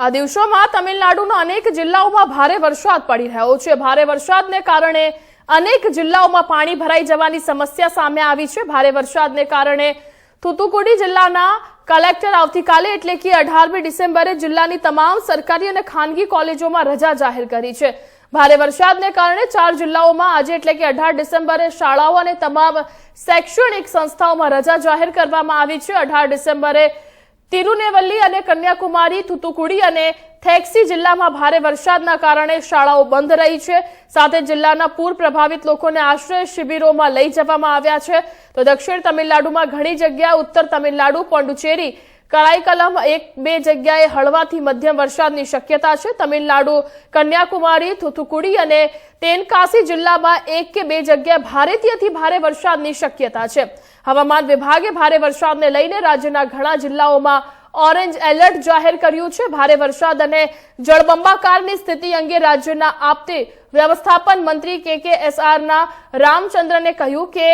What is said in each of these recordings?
આ દિવસોમાં તમિલનાડુના અનેક જિલ્લાઓમાં ભારે વરસાદ પડી રહ્યો છે. ભારે વરસાદને કારણે અનેક જિલ્લાઓમાં પાણી ભરાઈ જવાની સમસ્યા સામે આવી છે. ભારે વરસાદને કારણે થુતુકુડી જિલ્લાના કલેક્ટર આવતીકાલે, એટલે કે અઢારમી ડિસેમ્બરે, જિલ્લાની તમામ સરકારી અને ખાનગી કોલેજોમાં રજા જાહેર કરી છે. ભારે વરસાદને કારણે ચાર જિલ્લાઓમાં આજે, એટલે કે અઢાર ડિસેમ્બરે, શાળાઓ અને તમામ શૈક્ષણિક સંસ્થાઓમાં રજા જાહેર કરવામાં આવી છે. અઢાર ડિસેમ્બરે તિરુનેવલ્લી અને કન્યાકુમારી થુતુકુડી અને થેક્સી જિલ્લામાં ભારે વરસાદના કારણે શાળાઓ બંધ રહી છે. સાથે જિલ્લાના પૂર પ્રભાવિત લોકોને આશ્રય શિબિરોમાં લઈ જવામાં આવ્યા છે. તો દક્ષિણ તમિલનાડુમાં ઘણી જગ્યાએ ઉત્તર તમિલનાડુ પોંડુચેરી કળાઈકલમ એક બે જગ્યાએ હળવાથી મધ્યમ વરસાદની શક્યતા છે. તમિલનાડુ, કન્યાકુમારી, થુથુકુડી અને તેનકાસી જિલ્લામાં એક કે બે જગ્યાએ ભારેથી ભારે વરસાદની શક્યતા છે. હવામાન વિભાગે ભારે વરસાદને લઈને રાજ્યના ઘણા જિલ્લાઓમાં ઓરેન્જ એલર્ટ જાહેર કર્યું છે. ભારે વરસાદ અને જળબંબાકારની સ્થિતિ અંગે રાજ્યના આપતી વ્યવસ્થાપન મંત્રી કે કે એસઆરના રામચંદ્રને કહ્યું કે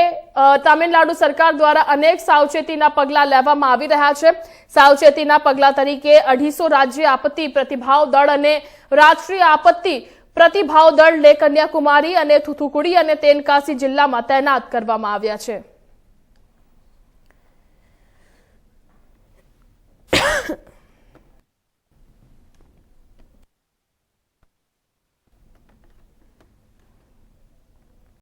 તામિલનાડુ સરકાર દ્વારા અનેક સાવચેતીના પગલાં લેવામાં આવી રહ્યા છે. સાવચેતીના પગલાં તરીકે અઢીસો રાજ્ય આપત્તિ પ્રતિભાવ દળ અને રાષ્ટ્રીય આપત્તિ પ્રતિભાવ દળને કન્યાકુમારી અને થુથુકુડી અને તેનકાસી જિલ્લામાં તૈનાત કરવામાં આવ્યા છે.